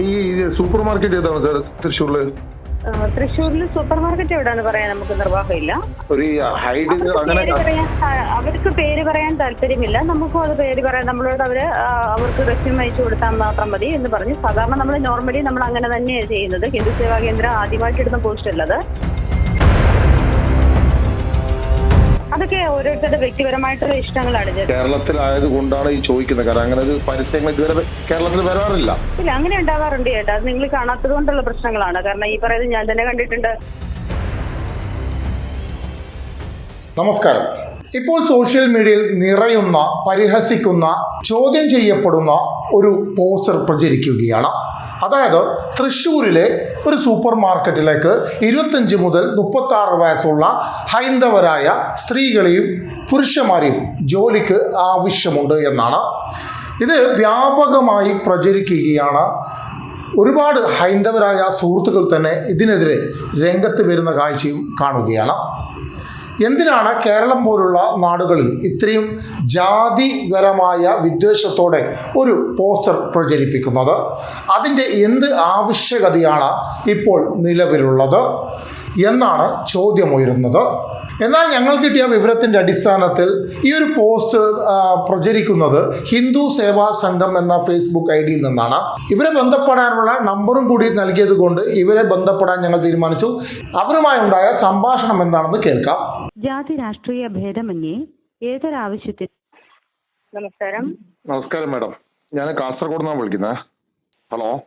ഈ super market ഏതാണ് sir തൃശ്ശൂരിൽ? തൃശ്ശൂരിൽ സൂപ്പർ മാർക്കറ്റ് എവിടെയാണ് പറയാൻ നമുക്ക് നിർവാഹമില്ല. ഒരു ഹൈഡ് അങ്ങനെ അവർക്ക് പേര് പറയാൻ താല്പര്യമില്ല. നമുക്കും അത് പേര് പറയാം നമ്മളോട് അവർ അവർക്ക് റെസ്യൂം അയച്ചു കൊടുത്താൽ മാത്രം മതി എന്ന് പറഞ്ഞു. സാധാരണ നമ്മൾ നോർമലി നമ്മൾ അങ്ങനെ തന്നെയാണ് ചെയ്യുന്നത്. ഹിന്ദു സേവാ കേന്ദ്രം ആദ്യമായിട്ട് ഇടുന്ന പോസ്റ്റ് ഉള്ളത് അതൊക്കെ ഓരോരുത്തരുടെ വ്യക്തിപരമായിട്ടുള്ള ഇഷ്ടങ്ങളാണ് കേരളത്തിൽ കേരളത്തിലായത് കൊണ്ടാണ് ഈ ചോദിക്കുന്നത്. കാരണം അങ്ങനെ ഒരു പരസ്യങ്ങൾ ഇതുവരെ കേരളത്തിൽ വരാറില്ല. ഇല്ല അങ്ങനെ ഉണ്ടാവാറുണ്ട് ചേട്ടാ. അത് നിങ്ങൾ കാണാത്തത് കൊണ്ടുള്ള പ്രശ്നങ്ങളാണ്. കാരണം ഈ പറയുന്നത് ഞാൻ തന്നെ കണ്ടിട്ടുണ്ട്. നമസ്കാരം. ഇപ്പോൾ സോഷ്യൽ മീഡിയയിൽ നിറയുന്ന പരിഹസിക്കുന്ന ചോദ്യം ചെയ്യപ്പെടുന്ന ഒരു പോസ്റ്റർ പ്രചരിക്കുകയാണ്. അതായത് തൃശ്ശൂരിലെ ഒരു സൂപ്പർ മാർക്കറ്റിലേക്ക് ഇരുപത്തഞ്ച് മുതൽ മുപ്പത്തി ആറ് വയസ്സുള്ള ഹൈന്ദവരായ സ്ത്രീകളെയും പുരുഷന്മാരെയും ജോലിക്ക് ആവശ്യമുണ്ട് എന്നാണ്. ഇത് വ്യാപകമായി പ്രചരിക്കുകയാണ്. ഒരുപാട് ഹൈന്ദവരായ സുഹൃത്തുക്കൾ തന്നെ ഇതിനെതിരെ രംഗത്ത് വരുന്ന കാഴ്ചയും കാണുകയാണ്. എന്തിനാണ് കേരളം പോലുള്ള നാടുകളിൽ ഇത്രയും ജാതിപരമായ വിദ്വേഷത്തോടെ ഒരു പോസ്റ്റർ പ്രചരിപ്പിക്കുന്നത്? അതിന്റെ എന്ത് ആവശ്യകതയാണ് ഇപ്പോൾ നിലവിലുള്ളത്? എന്നാണ് ചോദ്യമുയരുന്നത്. എന്നാൽ ഞങ്ങൾ കിട്ടിയ വിവരത്തിന്റെ അടിസ്ഥാനത്തിൽ ഈ ഒരു പോസ്റ്റ് പ്രചരിക്കുന്നത് ഹിന്ദു സേവാ സംഘം എന്ന ഫേസ്ബുക്ക് ഐ ഡിയിൽ നിന്നാണ്. ഇവരെ ബന്ധപ്പെടാനുള്ള നമ്പറും കൂടി നൽകിയത് കൊണ്ട് ഇവരെ ബന്ധപ്പെടാൻ ഞങ്ങൾ തീരുമാനിച്ചു. അവരുമായുണ്ടായ സംഭാഷണം എന്താണെന്ന് കേൾക്കാം. ജാതി രാഷ്ട്രീയ ഭേദമന്യേ ഏതൊരാവശ്യത്തിൽ നമസ്കാരം. നമസ്കാരം മാഡം. ഞാൻ കാസർഗോഡ് നിന്നാണ് വിളിക്കുന്നത്. ഹലോ.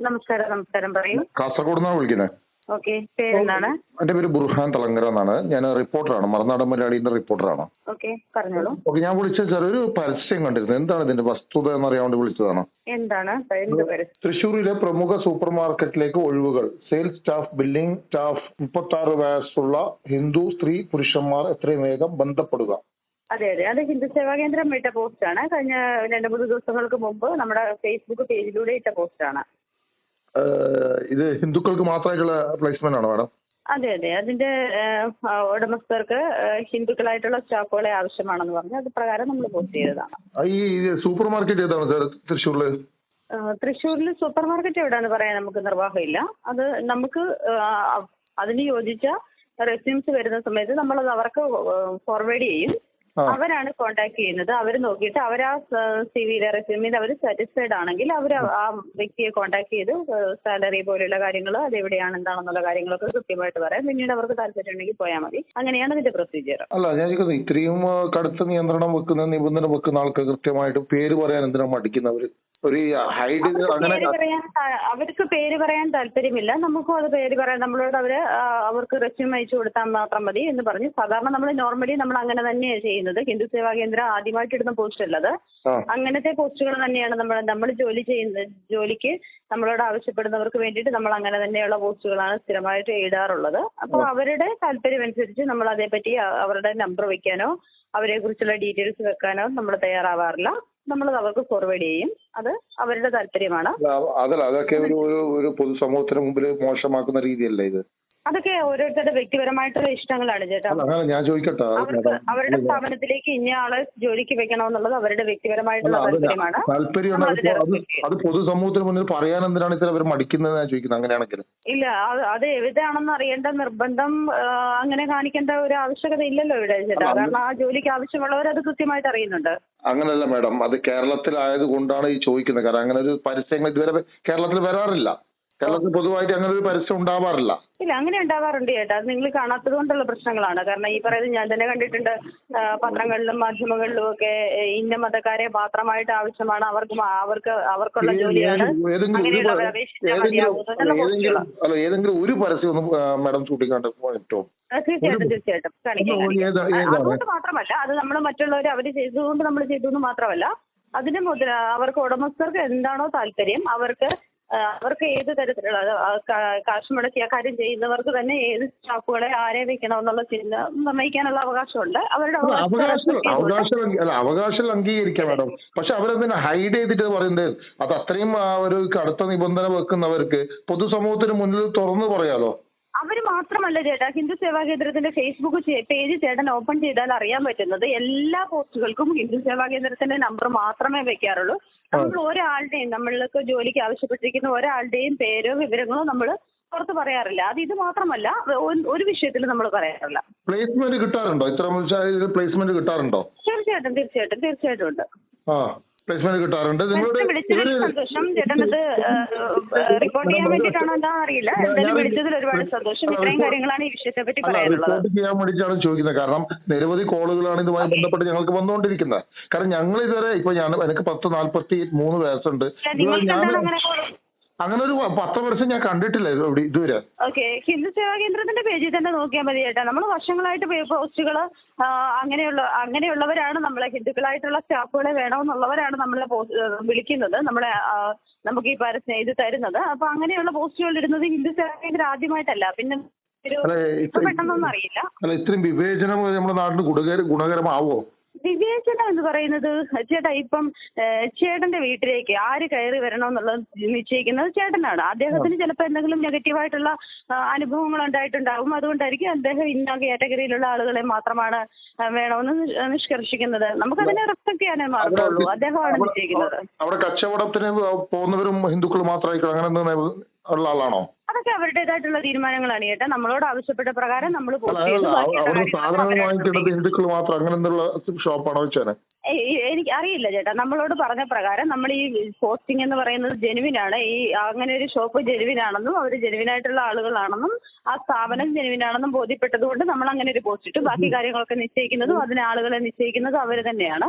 നമസ്കാരം നമസ്കാരം. പറയൂ. കാസർഗോഡ് നിന്നാണ് വിളിക്കുന്നത്. എന്റെ പേര് ബുർഹാൻ തളങ്കര എന്നാണ്. ഞാൻ റിപ്പോർട്ടറാണ് മറുനാടൻ മലയാളിന്റെ റിപ്പോർട്ടറാണ്. ഓക്കെ ഞാൻ വിളിച്ചത് ചെറിയൊരു ഒരു പരസ്യം കണ്ടിരുന്നു. എന്താണ് ഇതിന്റെ വസ്തുത എന്ന് വേണ്ടി വിളിച്ചതാണ്. എന്താണ്? തൃശ്ശൂരിലെ പ്രമുഖ സൂപ്പർ മാർക്കറ്റിലേക്ക് ഒഴിവുകൾ. സെയിൽസ് സ്റ്റാഫ് ബില്ലിംഗ് സ്റ്റാഫ് മുപ്പത്തി ആറ് വയസ്സുള്ള ഹിന്ദു സ്ത്രീ പുരുഷന്മാർ എത്രയും വേഗം ബന്ധപ്പെടുക. അതെ അതെ. അത് ഹിന്ദു സേവാ കേന്ദ്രം ഇട്ട പോസ്റ്റാണ് കഴിഞ്ഞ രണ്ട് മൂന്ന് ദിവസങ്ങൾക്ക് മുമ്പ് നമ്മുടെ ഫേസ്ബുക്ക് പേജിലൂടെ ഇട്ട പോസ്റ്റാണ് ഏഹ് ഇത് ഹിന്ദുക്കൾക്ക് മാത്രമായിട്ടുള്ള പ്ലേസ്മെന്റ് ആണോ മാഡം? അതെ അതെ. അതിന്റെ ഉടമസ്ഥർക്ക് ഹിന്ദുക്കളായിട്ടുള്ള സ്റ്റാഫുകളെ ആവശ്യമാണെന്ന് പറഞ്ഞു അത് പ്രകാരം നമ്മൾ പോസ്റ്റ് ചെയ്തതാണ്. ഈ സൂപ്പർ മാർക്കറ്റ് ഏതാണ് സാർ തൃശ്ശൂരിൽ? തൃശ്ശൂരിൽ സൂപ്പർ മാർക്കറ്റ് എവിടെയാന്ന് പറയാൻ നമുക്ക് നിർവാഹമില്ല. അത് നമുക്ക് അതിന് യോജിച്ച റെസ്യൂംസ് വരുന്ന സമയത്ത് നമ്മളത് അവർക്ക് ഫോർവേഡ് ചെയ്യും. അവരാണ് കോണ്ടാക്ട് ചെയ്യുന്നത്. അവർ നോക്കിയിട്ട് അവർ ആ സിവിയിലെ റെസ്യൂമിൽ അവർ സാറ്റിസ്ഫൈഡ് ആണെങ്കിൽ അവർ ആ വ്യക്തിയെ കോണ്ടാക്ട് ചെയ്ത് സാലറി പോലെയുള്ള കാര്യങ്ങൾ അത് എവിടെയാണ് എന്താണെന്നുള്ള കാര്യങ്ങളൊക്കെ കൃത്യമായിട്ട് പറയാം. പിന്നീട് അവർക്ക് താല്പര്യം ഉണ്ടെങ്കിൽ പോയാൽ മതി. അങ്ങനെയാണ് ഇതിന്റെ പ്രൊസീജിയർ അല്ല ഞാൻ ചോദിക്കുന്നത് ഇത്രയും കടുത്ത നിയന്ത്രണം വെക്കുന്ന നിബന്ധന വെക്കുന്ന ആൾക്ക് കൃത്യമായിട്ട് പേര് പറയാൻ എന്തിനാ മടിക്കുന്നവര്? ഒരു ഹൈഡ് അങ്ങനെ അവർക്ക് പേര് പറയാൻ താല്പര്യമില്ല. നമുക്കും അത് പേര് പറയാൻ നമ്മളോട് അവർ അവർക്ക് റെസ്യൂം അയച്ചു കൊടുത്താൽ മാത്രം മതി എന്ന് പറഞ്ഞു. സാധാരണ നമ്മൾ നോർമലി നമ്മൾ അങ്ങനെ തന്നെയാണ് ചെയ്യുന്നത്. ഹിന്ദു സേവാ കേന്ദ്രം ആദ്യമായിട്ട് ഇടുന്ന പോസ്റ്റ് ഉള്ളത് അങ്ങനത്തെ പോസ്റ്റുകൾ തന്നെയാണ് നമ്മൾ നമ്മൾ ജോലി ചെയ്യുന്ന ജോലിക്ക് നമ്മളോട് ആവശ്യപ്പെടുന്നവർക്ക് വേണ്ടിയിട്ട് നമ്മൾ അങ്ങനെ തന്നെയുള്ള പോസ്റ്റുകളാണ് സ്ഥിരമായിട്ട് ഇടാറുള്ളത്. അപ്പോൾ അവരുടെ താല്പര്യം അനുസരിച്ച് നമ്മൾ അതേപറ്റി അവരുടെ നമ്പർ വെക്കാനോ അവരെ കുറിച്ചുള്ള ഡീറ്റെയിൽസ് വെക്കാനോ നമ്മൾ തയ്യാറാവാറില്ല. നമ്മൾ അവർക്ക് ഫോർവേഡ് ചെയ്യും. അത് അവരുടെ താല്പര്യമാണ്. അതല്ല അതൊക്കെ ഒരു ഒരു പൊതുസമൂഹത്തിന് മുമ്പിൽ മോശമാക്കുന്ന രീതിയല്ലേ ഇത്. അതൊക്കെ ഓരോരുത്തരുടെ വ്യക്തിപരമായിട്ടുള്ള ഇഷ്ടങ്ങളാണ് ചേട്ടാ. ഞാൻ ചോദിക്കട്ടെ അവർക്ക് അവരുടെ സ്ഥാപനത്തിലേക്ക് ഇന്ന ആളെ ജോലിക്ക് വെക്കണമെന്നുള്ളത് അവരുടെ വ്യക്തിപരമായിട്ടുള്ള താല്പര്യമാണ്. അതിനെ അത്. അത് പൊതുസമൂഹത്തിന് മുന്നിൽ പറയാൻ എന്തിനാണ് ഇത്ര അവർ മടിക്കുന്നത് ഞാൻ ചോദിക്കുന്നത് അങ്ങനെയാണെങ്കിൽ ഇല്ല അത് അത് എവിടെയാണെന്ന് അറിയേണ്ട നിർബന്ധം അങ്ങനെ കാണിക്കേണ്ട ഒരു ആവശ്യകത ഇല്ലല്ലോ ഇവിടെ ചേട്ടാ. കാരണം ആ ജോലിക്ക് ആവശ്യമുള്ളവർ അത് കൃത്യമായിട്ട് അറിയുന്നുണ്ട്. അങ്ങനല്ല മാഡം. അത് കേരളത്തിലായത് കൊണ്ടാണ് ഈ ചോദിക്കുന്നത്. കാരണം അങ്ങനെ ഒരു പരസ്യങ്ങൾ ഇതുവരെ കേരളത്തിൽ വരാറില്ല. കേരളത്തിൽ പൊതുവായിട്ട് അങ്ങനെ ഒരു പരസ്യം ഉണ്ടാവാറില്ല. ഇല്ല അങ്ങനെ ഉണ്ടാവാറുണ്ട് ചേട്ടാ. അത് നിങ്ങൾ കാണാത്തത് കൊണ്ടുള്ള പ്രശ്നങ്ങളാണ്. കാരണം ഈ പറയുന്നത് ഞാൻ തന്നെ കണ്ടിട്ടുണ്ട് പത്രങ്ങളിലും മാധ്യമങ്ങളിലും ഒക്കെ ഇന്ന മതക്കാരെ മാത്രമായിട്ട് ആവശ്യമാണ്. അവർക്ക് അവർക്ക് അവർക്കുള്ള ജോലിയാണ്. ഏതെങ്കിലും ഒരു അല്ല ഏതെങ്കിലും പരസ്യം മാഡം ചൂണ്ടിക്കാണ്ട് പറ്റുമോ തീർച്ചയായിട്ടും തീർച്ചയായിട്ടും. അതുകൊണ്ട് മാത്രമല്ല അത് നമ്മൾ മറ്റുള്ളവർ അവർ ചെയ്തതുകൊണ്ട് നമ്മൾ ചെയ്തു എന്ന് മാത്രമല്ല അതിന് മുതൽ അവർക്ക് ഉടമസ്ഥർക്ക് എന്താണോ താല്പര്യം അവർക്ക് അവർക്ക് ഏത് തരത്തിലുള്ള കാശ് മുടക്കി ആ കാര്യം ചെയ്യുന്നവർക്ക് തന്നെ ഏത് സ്റ്റാഫുകളെ ആരെ വെക്കണമെന്നുള്ള ചിന്ത നിർണയിക്കാനുള്ള അവകാശമുണ്ട്. അവരുടെ അവകാശം അവകാശം അംഗീകരിക്കാം മാഡം. പക്ഷെ അവരെന്തിനാ ഹൈഡ് ചെയ്തിട്ട് പറയുന്നത്? അത് അത്രയും ആ, ഒരു കടുത്ത നിബന്ധന വെക്കുന്നവർക്ക് പൊതുസമൂഹത്തിന് മുന്നിൽ തുറന്നു പറയാലോ? അവർ മാത്രമല്ല ചേട്ടാ ഹിന്ദു സേവാ കേന്ദ്രത്തിന്റെ ഫേസ്ബുക്ക് പേജ് ചേട്ടൻ ഓപ്പൺ ചെയ്താൽ അറിയാൻ പറ്റുന്നത് എല്ലാ പോസ്റ്റുകൾക്കും ഹിന്ദു സേവാ കേന്ദ്രത്തിന്റെ നമ്പർ മാത്രമേ വെക്കാറുള്ളൂ. നമ്മൾ ഒരാളുടെയും നമ്മൾക്ക് ജോലിക്ക് ആവശ്യപ്പെട്ടിരിക്കുന്ന ഒരാളുടെയും പേരോ വിവരങ്ങളോ നമ്മൾ പുറത്ത് പറയാറില്ല. അത് ഇത് മാത്രമല്ല ഒരു വിഷയത്തിൽ നമ്മൾ പറയാറില്ല. പ്ലേസ്മെന്റ് കിട്ടാറുണ്ടോ? ഇത്ര പ്ലേസ്മെന്റ് കിട്ടാറുണ്ടോ? തീർച്ചയായിട്ടും തീർച്ചയായിട്ടും തീർച്ചയായിട്ടും ഉണ്ട്. പ്ലേസ്മെന്റ് കിട്ടാറുണ്ട്. നിങ്ങളോട് സന്തോഷം. ചേട്ടനത് റിപ്പോർട്ട് ചെയ്യാൻ വേണ്ടിയിട്ടാണോ എന്താ അറിയില്ല. എന്തായാലും വിളിച്ചതിൽ ഒരുപാട് സന്തോഷം. ഇത്രയും കാര്യങ്ങളാണ് ഈ വിഷയത്തെ പറ്റി പറയാനുള്ളത്. റിപ്പോർട്ട് ചെയ്യാൻ വേണ്ടിയിട്ടാണ് ചോദിക്കുന്നത്. കാരണം നിരവധി കോളുകളാണ് ഇതുമായി ബന്ധപ്പെട്ട് ഞങ്ങൾക്ക് വന്നുകൊണ്ടിരിക്കുന്നത്. കാരണം ഞങ്ങൾ ഇതുവരെ ഇപ്പൊ ഞാൻ എനിക്ക് പത്ത് നാല്പത്തി മൂന്ന് വയസ്സുണ്ട് ഞാൻ അങ്ങനെ ഒരു പത്ത് വർഷം ഞാൻ കണ്ടിട്ടില്ല ഇവിടെ ഇതുവരെ. ഓക്കെ. ഹിന്ദു സേവാ കേന്ദ്രത്തിന്റെ പേജിൽ തന്നെ നോക്കിയാൽ മതി ചേട്ടാ. നമ്മൾ വർഷങ്ങളായിട്ട് പോസ്റ്റുകൾ അങ്ങനെയുള്ള അങ്ങനെയുള്ളവരാണ് നമ്മളെ ഹിന്ദുക്കളായിട്ടുള്ള സ്റ്റാഫുകളെ വേണമെന്നുള്ളവരാണ് നമ്മളെ വിളിക്കുന്നത്. നമ്മളെ നമുക്ക് ഈ പരസ്യം ഇത് തരുന്നത്. അപ്പൊ അങ്ങനെയുള്ള പോസ്റ്റുകൾ ഇടുന്നത് ഹിന്ദു സേവാ കേന്ദ്രം ആദ്യമായിട്ടല്ല. പിന്നെ പെട്ടെന്നൊന്നും അറിയില്ല. ഇത്രയും വിവേചനം നമ്മുടെ നാട്ടിൽ ഗുണകര ഗുണകരമാവോ വിവേചനം എന്ന് പറയുന്നത് ചേട്ടാ ഇപ്പം ചേട്ടന്റെ വീട്ടിലേക്ക് ആര് കയറി വരണമെന്നുള്ളത് നിശ്ചയിക്കുന്നത് ചേട്ടനാണ്. അദ്ദേഹത്തിന് ചിലപ്പോൾ എന്തെങ്കിലും നെഗറ്റീവായിട്ടുള്ള അനുഭവങ്ങൾ ഉണ്ടായിട്ടുണ്ടാകും അതുകൊണ്ടായിരിക്കും അദ്ദേഹം ഇന്ന കാറ്റഗറിയിലുള്ള ആളുകളെ മാത്രമാണ് വേണമെന്ന് നിഷ്കർഷിക്കുന്നത്. നമുക്ക് അതിനെ റെസ്പെക്ട് ചെയ്യാനേ മാത്രമുള്ളൂ അദ്ദേഹമാണ് നിശ്ചയിക്കുന്നത്. അവിടെ കച്ചവടത്തിന് പോകുന്നവരും ഹിന്ദുക്കൾ മാത്രമായിരിക്കും അങ്ങനെ ഉള്ള ആളാണോ? അതൊക്കെ അവരുടേതായിട്ടുള്ള തീരുമാനങ്ങളാണ് ചേട്ടാ. നമ്മളോട് ആവശ്യപ്പെട്ട പ്രകാരം നമ്മൾ ഹിന്ദുക്കൾ മാത്രം അങ്ങനെ ഷോപ്പാണോ എനിക്ക് അറിയില്ല ചേട്ടാ. നമ്മളോട് പറഞ്ഞ പ്രകാരം നമ്മൾ ഈ പോസ്റ്റിംഗ് എന്ന് പറയുന്നത് ജെനുവിൻ ആണ് ഈ അങ്ങനെ ഒരു ഷോപ്പ് ജെനുവിൻ ആണെന്നും അവർ ജെനുവിൻ ആയിട്ടുള്ള ആളുകളാണെന്നും ആ സ്ഥാപനം ജെനുവിൻ ആണെന്നും ബോധ്യപ്പെട്ടതുകൊണ്ട് നമ്മൾ അങ്ങനെ ഒരു പോസ്റ്റ് ഇട്ടു. ബാക്കി കാര്യങ്ങളൊക്കെ നിശ്ചയിക്കുന്നതും അതിന് ആളുകളെ നിശ്ചയിക്കുന്നതും അവർ തന്നെയാണ്.